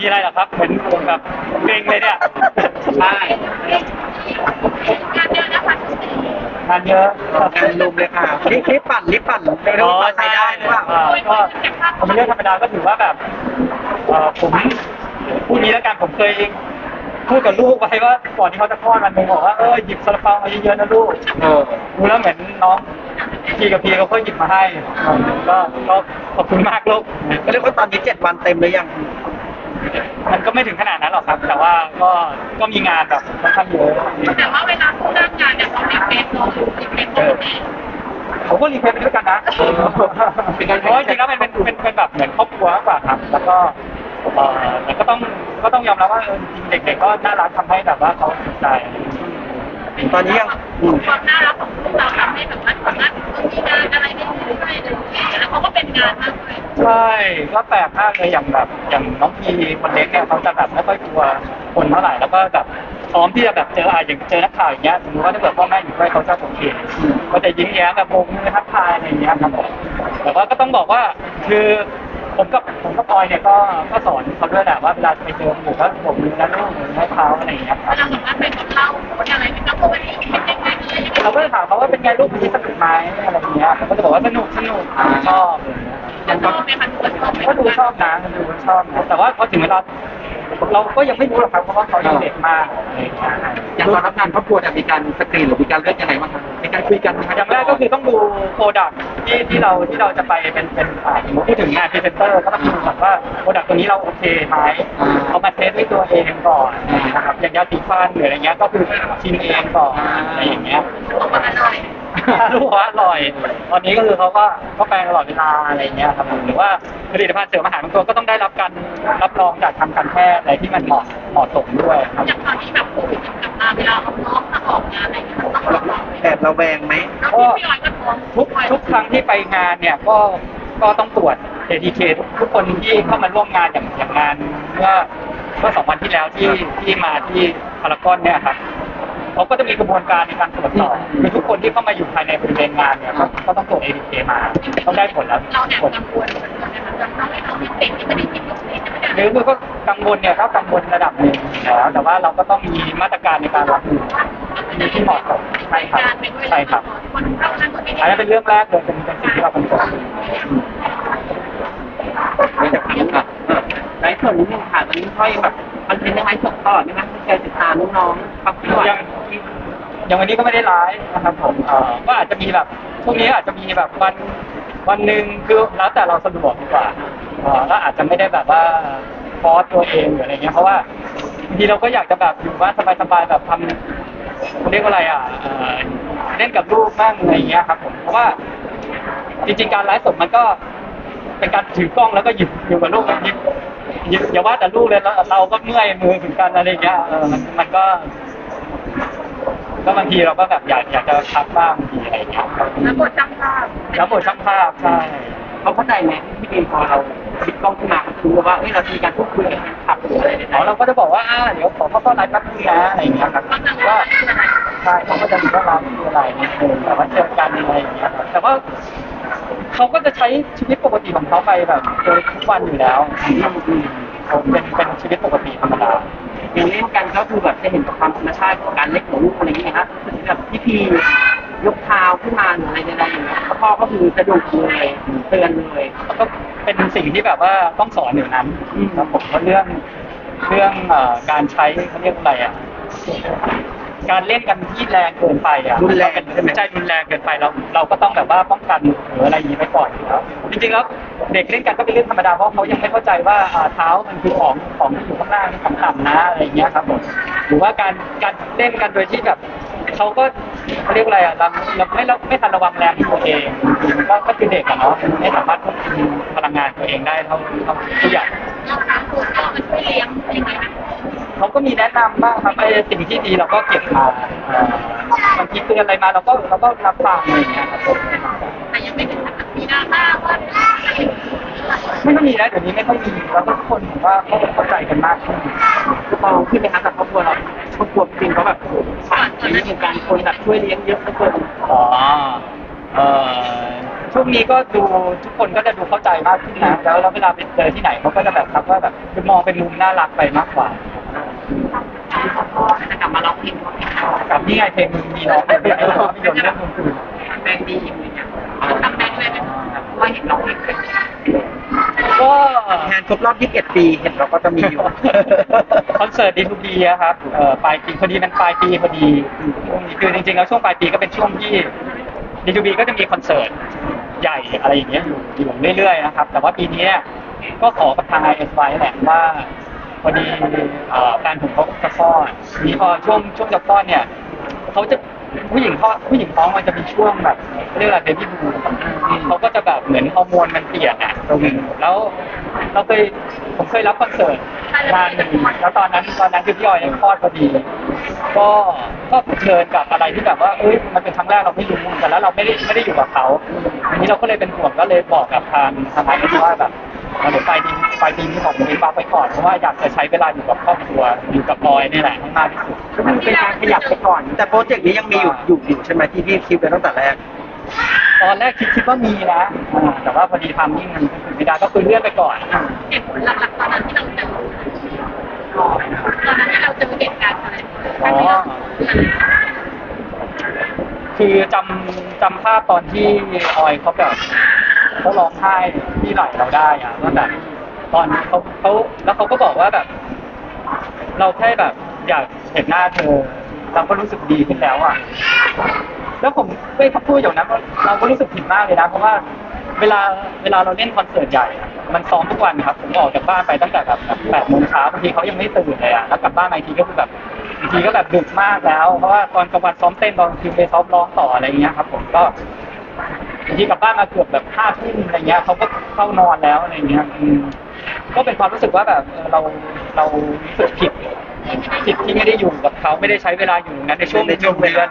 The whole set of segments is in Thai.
มีอะไรเหรอครับเหมือนผมแบบเกรงเลยเนี่ยใช่งานเยอะนะคะงานเยอะงานลุมเลยค่ะรีบรีบปั่นรีบปั่นเร็วๆปั่นใช้ได้หรือเปล่าอ่าก็ผมเป็นเรื่องธรรมดาก็ถือว่าแบบเอ่อผมพูดนี้แล้วกันผมเคยพูดกับลูกไว้ว่าก่อนที่เขาจะคลอดมันผมบอกว่าเออหยิบซาลาเปามาเยอะๆนะลูกเออดูแล้วเหมือนน้องพี่กับพี่เขาก็หยิบมาให้ก็ก็ขอบคุณมากลูกก็เรียกว่าตอนนี้เจ็ดวันเต็มหรือยัง มันก็ไม่ถึงขนาดนั้นหรอกครับ แต่ว่าก็ก็มีงานแบบค่อนข้างเยอะแต่ว่าเวลาพูดเรื่องงานเนี่ยเขามีเฟซเรามีเฟซเราแม่ผมก็รีเควสไปด้วยกันนะเพราะว่าจริงๆแล้วมันเป็นเป็นเป็นแบบเหมือนครอบครัวมากกว่าครับ แล้วก็เอ่อแต่ก็ต้องก็ต้องยอมรับว่าเออจริงๆเด็กๆก็น่ารักทำให้แบบว่าเขาสนใจ ตอนนี้ยังอืมความน่ารักของลูกเราทำให้แบบว่าสามารถมีงานอะไรได้เรื่อยๆเลยแล้วเขาก็เป็นงานมากเลยใช่ก็แปลกมากเลยอย่างแบบอย่างน้องพีคนเล็กเนี่ยเขาจะแบบไม่ค่อยกลัวคนเท่าไหร่แล้วก็แบบพร้อมที่จะแบบเจออะไรอย่างเจอนักข่าวอย่างเงี้ยสมมติว่าถ้าเกิดพ่อแม่อยู่ด้วยเขาจะโอเคก็จะยิ้มแย้มแบบโบกมือทักทายอะไรอย่างเงี้ยครับผมแต่ว่าก็ต้องบอกว่าคือ ผมกับผมกับปอยเนี่ยก็ก็สอนเขาด้วยแหละว่าเวลาไปเจอหมู่ก็โบกมือนะลูกหรือให้เขาอะไรอย่างเงี้ยคเวรับลาสามารถเป็นคนเล่าอะไรเป็นนักบริหารเป็นยังไงเลยเราก็จะถามเขาว่าเป็นไงลูกนี้สนุกไหมอะไรอย่างเงี้ยเขาก็จะบอกว่าสนุกสนุกชอบอะไรอย่างเงี้ยชอบไหมคะทุกคนชอบไหมก็ดูชอบนะดูชอบนะแต่ว่าพอถึงเวลา เราก็ยังไม่รู้หรอกครับเพราะว่าเขายังเด็กมากอะไรอย่างเงี้ยอย่างตอนรับงานครอบครัวเนี่ยมีการสกรีนหรือมีการเลือกยังไงบ้างครับมีการคุยกันไหมครับอย่างแรกก็คือต้องดูโปรดักที่ที่เราที่เราจะไปเป็นเป็นอ่าสมมติพูดถึงงานพรีเซนเตอร์ก็ต้องดูก่อนว่าโปรดักตัวนี้เราโอเคไหมเอามาเทสด้วยตัวเองก่อนนะครับอย่างยาสีฟันหรืออะไรเงี้ยก็คือชิมเองก่อนอะไรอย่างเงี้ย บอกว่าอร่อยลูกว่าอร่อย ตอนนี้ก็คือเขาก็ก็แปลงตลอดเวลาอะไรเงี้ยครับผมหรือว่าผลิตภัณฑ์เสริมอาหารบางตัวก็ต้องได้รับการรับรองจากทางการแพทย์อะไรที่มันเหมาะเหมาะสมด้วยครับอย่างตอนที่แบบโควิดกลับมาเวลาเอาน้องมาออกงานอะไรอย่างเงี้ยต้องระวังแอบระแวงไหมแล้วพี่พี่ออยก็ท้องทุกทุกครั้งที่ไปงานเนี่ยก็ก็ต้องตรวจ ATK ทุกทุกคนที่เข้ามาร่วมงานอย่างอย่างงานเมื่อเมื่อสองวันที่แล้วที่ที่มาที่พารากอนเนี่ยครับ เขาก็จะมีกระบวนการในการตรวจสอบคือทุกคนที่เข้ามาอยู่ภายในบริเวณงานเนี่ยก็ก็ต้องตรวจ ATK มาต้องได้ผลแล้วเราเนี่ยผลกังวลเหมือนกันนะคะจนทำให้เราเด็กที่ไม่ได้กินนมนี่จะไม่ได้หรือคือก็กังวลเนี่ยก็กังวลระดับหนึ่งอยู่แล้วแต่ว่าเราก็ต้องมีมาตรการในการรับมือมีที่เหมาะสมใช่ครับการไปด้วยใช่ครับคนเข้านั่นก็ไม่อันได้นั้นเป็นเรื่องแรกเลยเป็นเป็นสิ่งที่เรากังวลไม่จะพังค่ะ ไลฟ์สดนิดนึงค่ะตอนนี้ค่อยแบบคอนเทนต์ยังไลฟ์สดตลอดใช่ไหมเคยติดตามน้องๆครอบครัวยังยังวันนี้ก็ไม่ได้ไลฟ์นะครับผมเอ่อก็อาจจะมีแบบช่วงนี้อาจจะมีแบบวันวันหนึ่งคือแล้วแต่เราสะดวกดีกว่าเอ่อแล้วอาจจะไม่ได้แบบว่าฟอสตัวเองหรืออะไรเงี้ยเพราะว่าบางทีเราก็อยากจะแบบอยู่บ้านสบายๆแบบทำเขาเรียกว่าอะไรอะเอ่อเล่นกับลูกบ้างอะไรเงี้ยครับผมเพราะว่าจริงๆการไลฟ์สดมันก็เป็นการถือกล้องแล้วก็หยิบอยู่กับลูกหยิบ หยิบอย่าว่าแต่ลูกเลยเราเราก็เมื่อยมือเหมือนกันอะไรเงี้ยเออมันมันก็ ก็บางทีเราก็แบบอยากอยากจะพักบ้างบางทีอะไรอย่างเงี้ยครับแล้วบทช่างภาพแล้วบทช่างภาพใช่เขาเข้าใจไหมพี่บีมพอเราปิดกล้องขึ้นมาเขารู้ว่าเอ้ยเราจะมีการพูดคุยกับแฟนคลับหรืออะไรใดอ๋อเราก็จะบอกว่าอ่าเดี๋ยวขอเข้าต้อนรับแป๊บนึงนะอะไรอย่างเงี้ยครับก็จะก็ว่าคืออะไรใช่เขาก็จะมีต้อนรับมีอะไรนิดนึงแต่ว่าเจอกันอะไรอย่างเงี้ยครับแต่ว่า เขาก็จะใช้ชีวิตปกติของเขาไปแบบโดยทุกวันอยู่แล้วครับอืมเป็นเป็นชีวิตปกติธรรมดาอย่างเล่นกันก็คือแบบจะเห็นกับความธรรมชาติของการเล่นของลูกอะไรอย่างเงี้ยครับแบบพี่พียกเท้าขึ้นมาหรืออะไรใดๆอย่างเงี้ยพ่อก็คือจะดุเลยเตือนเลยก็เป็นสิ่งที่แบบว่าต้องสอนอยู่นั้นครับผมว่าเรื่องเรื่องการใช้เขาเรียกอะไรอะ การเล่นกันที่แรงเกินไปอะรุนแรงเป็นใช่ไหม ใช่รุนแรงเกินไปเราเราก็ต้องแบบว่าป้องกันหรืออะไรอย่างนี้ไปก่อนอยู่แล้วจริงๆแล้วเด็กเล่นกันก็เป็นเรื่องธรรมดาเพราะเขายังไม่เข้าใจว่าอ่าเท้ามันคือของของที่อยู่ข้างล่างที่ต่ำๆนะอะไรอย่างเงี้ยครับผมหรือว่าการการเล่นกันโดยที่แบบเขาก็ เขาเรียกอะไรอะเราเราไม่เราไม่ทันระวังแรงตัวเองก็ก็คือเด็กอะเนาะไม่สามารถควบคุมพลังงานตัวเองได้เท่าเท่าผู้ใหญ่เราทำตัวเรามันช่วยเลี้ยงยังไงนะเขาก็มีแนะนำบ้างครับไอ้สิ่งที่ดีเราก็เก็บมาบางทีเตือนอะไรมาเราก็เราก็รับฟังอะไรอย่างเงี้ยครับผมแต่ยังไม่ถึงขั้นมีดราม่าว่าอะไรอย่า ไม่ค่อยมีนะเดี๋ยวนี้ไม่ค่อยมีแล้วก็ทุกคนผมว่าเขาเข้าใจกันมากขึ้นคือพอขึ้นไปครับกับครอบครัวเราครอบครัวจริงเขาแบบผ่านชีวิตเหตุการณ์คนแบบช่วยเลี้ยงเยอะเหลือเกินอ๋อเออช่วงนี้ก็ดูทุกคนก็จะดูเข้าใจมากขึ้นนะแล้วแล้วเวลาไปเจอที่ไหนเขาก็จะแบบทักว่าแบบมองเป็นมุมน่ารักไปมากกว่าจะกลับมาร้องเพลงร้องเพลงกับนี่ไงเพลงมึงมีน้องเป็นเรื่องภาพยนตร์เรื่องคืนแบงดีอย่างเงี้ยทำแบงเลยไหมว่าเห็นร้องเพลงเป็น ก็งานครบรอบ 21 ปี เห็นเราก็จะมีอยู่ คอนเสิร์ตดีทูบีครับเอ่อปลายปีพอดีมันปลายปีพอดีคือจริงๆแล้วช่วงปลายปีก็เป็นช่วงที่ดีทูบีก็จะมีคอนเสิร์ตใหญ่อะไรอย่างเงี้ยอยู่อยู่เรื่อยๆนะครับ แต่ว่าปีนี้ก็ขอกับทางไอเอสไว้แหละว่าพอดีแฟนผมเขาจะคลอดทีนี้พอช่วงช่วงจะคลอดเนี่ยเขาจะ ผู้หญิงคลอดผู้หญิงท้องมันจะมีช่วงแบบเรียกอะไรเบบี้บูเขาก็จะแบบเหมือนฮอร์โมนมันเปลี่ยนอะแล้วเราเคยผมเคยรับคอนเสิร์ตงานหนึ่งแล้วตอนนั้นตอนนั้นคือพี่ออยยังคลอดพอดี ก็ก็เผชิญกับอะไรที่แบบว่าเอ้ยมันเป็นครั้งแรกเราไม่รู้แต่แล้วเราไม่ได้ไม่ได้อยู่กับเขาอันนี้เราก็เลยเป็นห่วงก็เลยบอกกับทางทางไอเอสว่าแบบ เดี๋ยวปลายปีปลายปีนี้ผมมีมาไปก่อนเพราะว่าอยากจะใช้เวลาอยู่กับครอบครัวอยู่กับปอยนี่แหละให้มากที่สุดก็คือเป็นการขยับไปก่อน แต่โปรเจกต์นี้ยังมีอยู่อยู่อยู่ใช่ไหมที่พี่คิดไว้ตั้งแต่แรก ตอนแรกคิดคิดว่ามีนะอ่าแต่ว่าพอดีทำยิ่งมันถึงไม่ได้ก็คือเลื่อนไปก่อน เหตุผลหลักๆตอนนั้นที่เราเจอตอนนั้นที่เราเจอเหตุการณ์อะไรอ๋อคือจำจำภาพตอนที่ออยเขาแบบ เขาร้องไห้ที่ไหลเราได้อะว่าแบบตอนเขาเขาแล้วเขาก็บอกว่าแบบ เราแค่แบบอยากเห็นหน้าเธอ เราก็รู้สึกดีขึ้นแล้วอะ แล้วผมไม่พูดอย่างนั้นเราก็รู้สึกผิดมากเลยนะเพราะว่าเวลาเวลาเราเล่นคอนเสิร์ตใหญ่อะมันซ้อมทุกวันครับผมออกจากบ้านไปตั้งแต่แบบแปดโมงเช้าบางทีเขายังไม่ตื่นเลยอะแล้วกลับบ้านมาอีกทีก็คือแบบบางทีก็แบบดึกมากแล้ว เพราะว่าตอนกลางวันซ้อมเต้นตอนคืนไปซ้อมร้องต่ออะไรอย่างเงี้ยครับ ผมก็างทีกลับบ้านมาเกือบแบบห้าทุ่มอะไรเงี้ยเขาก็เข้านอนแล้วอะไรเงี้ยอืมก็เป็นความรู้สึกว่าแบบเออเราเรารู้สึกผิดผิดที่ไม่ได้อยู่กับเขาไม่ได้ใช้เวลาอยู่ตรงนั้นในช่วงในช่วงเดือน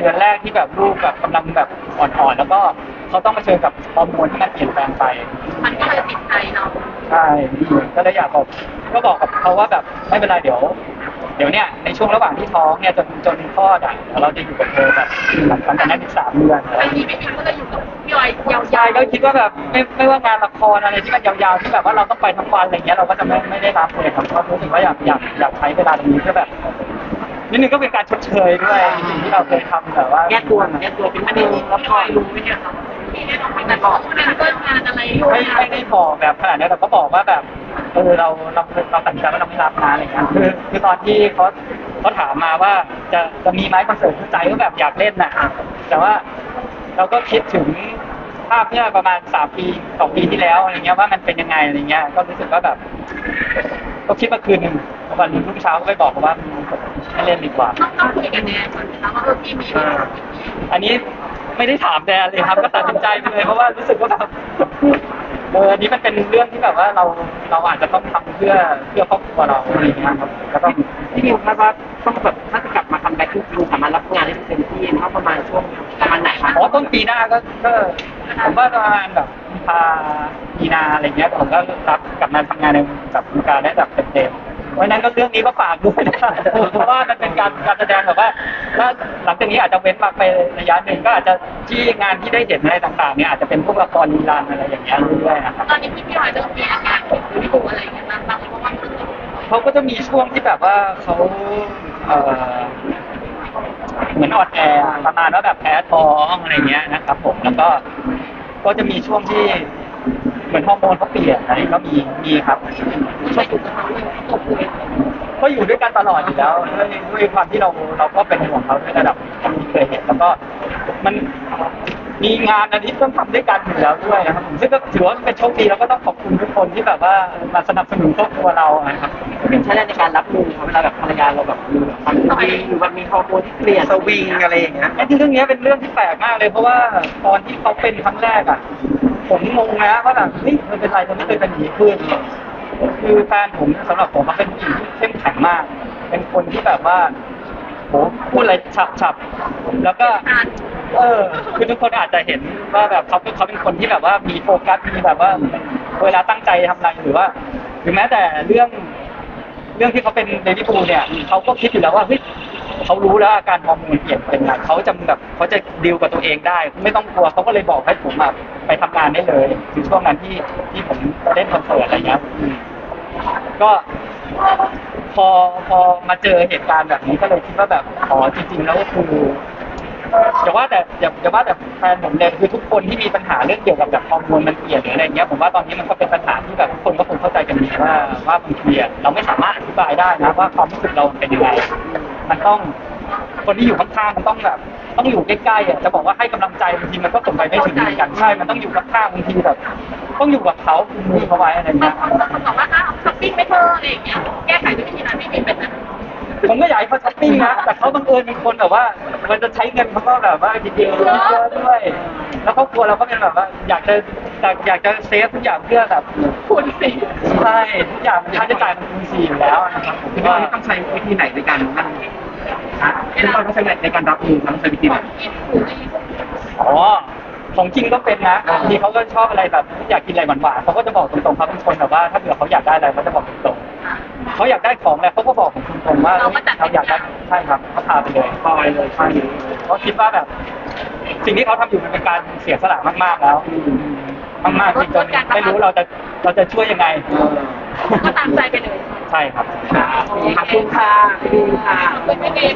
เดือนแรกที่แบบลูกแบบกำลังแบบอ่อนๆ แล้วก็เขาต้องมาเผชิญกับฮอร์โมนที่มันเปลี่ยนแปลงไป มันก็เลยติดใจเรา ใช่นี่ก็เลยอยากบอกก็บอกกับเขาว่าแบบไม่เป็นไรเดี๋ยว เดี๋ยวเนี่ยในช่วงระหว่างที่ท้องเนี่ยจนจนคลอดอะเดี๋ยวเราจะอยู่กับเธอแบบหลังจากนั้นอีกสามเดือนอะไรไม่อย่างมีเงี้ย ไม่มีก็เลยอยู่กับพี่ออยยาวใช่ก็คิดว่าแบบไม่ไม่ว่างานละครอะไรที่มันยาวๆที่แบบว่าเราต้องไปทั้งวันอะไรเงี้ยเราก็จะไม่ไม่ได้รับเลยครับก็รู้สึกว่าอยากอยากอยากใช้เวลาตรงนี้เพื่อแบบนิดนึงก็เป็นการชดเชยด้วยสิ่งที่เราเคยทำแบบว่าแยกตัวแยกตัวเป็นประเด็นแล้วพอรู้ไหมเนี่ยครับ แต่บอกว่าเป็นเรื่องงานอะไรอยู่ไม่ไม่ได้บอกแบบขนาดนั้แต่ก็บอกว่าแบบเออเราเราเราตัดสินใจว่าเราไม่รับนะอะไรเงี้ยคือคือตอนที่เขาเขาถามมาว่าจะจะมีไหมคอนเสิร์ตคือใจก็แบบอยากเล่นนะแต่ว่าเราก็คิดถึงภาพเมื่อประมาณสามปีสองปีที่แล้วอะไรเงี้ยว่ามันเป็นยังไงอะไรเงี้ย ก็รู้สึกว่าแบบ ก็คิดมาคืนหนึ่งวันรุ่งเช้าก็ไปบอกเขาว่าไม่เล่นดีกว่า ต้องต้องคุยกันแน่ก่อนนะคะว่าเออพี่มีอันนี้ไม่ได้ถามแดนเลยครับ ก็ตัดสินใจไปเลยเพราะว่ารู้สึกว่าแบบเอออันนี้มันเป็นเรื่องที่แบบว่าเราเราอาจจะต้องทำเพื่อเพื่อครอบครัวเราอะไรอย่างเงี้ยครับก็ต้องพี่นิวคาดว่าต้องแบบถ้าจะกลับมา ทำแบ็คจริงๆสามารถรับงานได้เต็มที่นะครับประมาณช่วงประมาณไหนครับอ๋อต้นปีหน้าก็ก็ผมว่าประมาณแบบมีพามีนาอะไรเงี้ยผมก็รับกลับมาทำงานในกับวงการได้แบบเต็มๆเพราะฉะนั้นก็เรื่องนี้ก็ฝากด้วยนะเพราะว่ามันเป็นการการแสดงแบบว่าถ้าหลังจากนี้อาจจะเว้นมาไประยะหนึ่งก็อาจจะที่งานที่ได้เห็นอะไรต่างๆเนี่ยอาจจะเป็นพวกละครลีลานอะไรอย่างเงี้ยเรื่อยๆนะครับตอนนี้พี่พี่ออยจะมีอาการเป็นพี่ปูอะไรอย่างเงี้ยบ้างบ้างเพราะว่ามันเขาก็จะมีช่วงที่แบบว่าเขาเอ่อ เหมือนอ่อนแอประมาณว่าแบบแพ้ท้องอะไรเงี้ยนะครับ ผมแล้วก็ก็จะมีช่วงที่เหมือนฮอร์โมนเขาเปลี่ยนอะไรก็มีมีครับช่วยถูกเขาเลยตกเลยก็อยู่ด้วยกันตลอดอยู่แล้วด้วยด้วยความที่เราเราก็เป็นห่วงเขาด้วยระดับที่เคยเห็นแล้วก็มัน มีงานอันนี้ต้องทำด้วยกันอยู่แล้วด้วยนะครับผมซึ่งก็ถือว่าเป็นโชคดีแล้วก็ต้องขอบคุณทุกคนที่แบบว่ามาสนับสนุนครอบครัวเราอะครับ เป็นใช้ได้ในการรับมือครับเวลาแบบภรรยาเราแบบมีความดีหรือว่ามีฮอร์โมนที่เปลี่ยนสวิงอะไรอย่างเงี้ยไอ้ที่เรื่องเนี้ยเป็นเรื่องที่แปลกมากเลยเพราะว่าตอนที่เขาเป็นครั้งแรกอะผมงงนะว่าแบบเฮ้ยมันเป็นไรมันไม่เคยเป็นอย่างนี้ขึ้นคือแฟนผมสำหรับผมมันเป็นผู้หญิงที่เข้มแข็งมาก เป็นคนที่แบบว่าโหพูดอะไรฉับฉับแล้วก็ เออ คือทุกคนอาจจะเห็นว่าแบบเขาเขาเป็นคนที่แบบว่ามีโฟกัสมีแบบว่าเวลาตั้งใจทำอะไรหรือว่าหรือแม้แต่เรื่อง เรื่องที่เขาเป็นเดลิฟูเนี่ยเขาก็คิดอยู่แล้วว่าเฮ้ยเขารู้แล้วอาการฮอร์โมนเปลี่ยนเป็นไงเขาจะแบบเขาจะดีลกับตัวเองได้ ไม่ต้องกลัวเขาก็เลยบอกให้ผมอะไปทำงานได้เลยคือช่วงนั้นที่ที่ผมเล่นคอนเสิร์ตอะไรเงี้ยอืมก็ พอพอมาเจอเหตุการณ์แบบนี้ก็เลยคิดว่าแบบอ๋อจริง ๆ แล้วก็คือ อย่าว่าแต่อย่าอย่าว่าแต่แฟนผมเลยคือทุกคนที่มีปัญหาเรื่องเกี่ยวกับแบบฮอร์โมนมันเปลี่ยนหรืออะไรเงี้ยผมว่าตอนนี้มันก็เป็นปัญหาที่แบบทุกคนก็คงเข้าใจกันดีว่าว่าบางทีอะเราไม่สามารถอธิบายได้นะว่าความรู้สึกเราเป็นยังไงมันต้อง คนที่อยู่ข้างๆมันต้องแบบ ต้องอยู่ใกล้ๆอะจะบอกว่าให้กำลังใจบางทีมันก็ส่งไปไม่ถึงเหมือนกันใช่มันต้องอยู่ข้างๆบางทีแบบ ต้องอยู่กับเขาคุมมือเขาไว้อะไรบาเงี้ย คนบางคนบอกว่าอ้าวช้อปปิ้งไม่เธออะไรอย่างเงี้ยแก้ไขด้วยวิธีนั้นไม่มีเป็นนะ ผมก็อยากให้เขาช้อปปิ้งนะ แต่เขาบังเอิญเป็นคนแบบว่า มันจะใช้เงินเขาก็แบบว่าทีเดียวเยอะด้วย แล้วครอบครัวเราก็เป็นแบบว่า อยากจะอยากอยากจะเซฟทุกอย่างเพื่อแบบคูณสี่ใช่ทุกอย่างมันค่าใช้จ่ายมันคูณสี่อยู่แล้วนะครับผมคือก็ว่าต้องใช้วิธีไหนในการนั่งนะคือเราต้องใช้ในการรับมือต้องใช้วิธีไหนกินคูณสี่อ๋อของจริงก็เป็นนะบางทีเขาก็ชอบอะไรแบบอยากกินอะไรหวานๆเขาก็จะบอกตรงๆเขาเป็นคนแบบว่า ถ้าเกิดเขาอยากได้อะไรเขาจะบอกตรงๆ เขาอยากได้ของอะไรเขาก็บอกผมตรงๆว่าเฮ้ยเราอยากได้ใช่ครับเขาพาไปเลยปล่อยเลยใช่เขาคิดว่าแบบ สิ่งที่เขาทำอยู่มันเป็นการเสียสละมากๆแล้ว มากๆจนจนไม่รู้เราจะเราจะช่วยยังไงเออก็ตามใจไปเลยใช่ครับ ขอบคุณค่ะพี่บีค่ะไม่ไม่เอง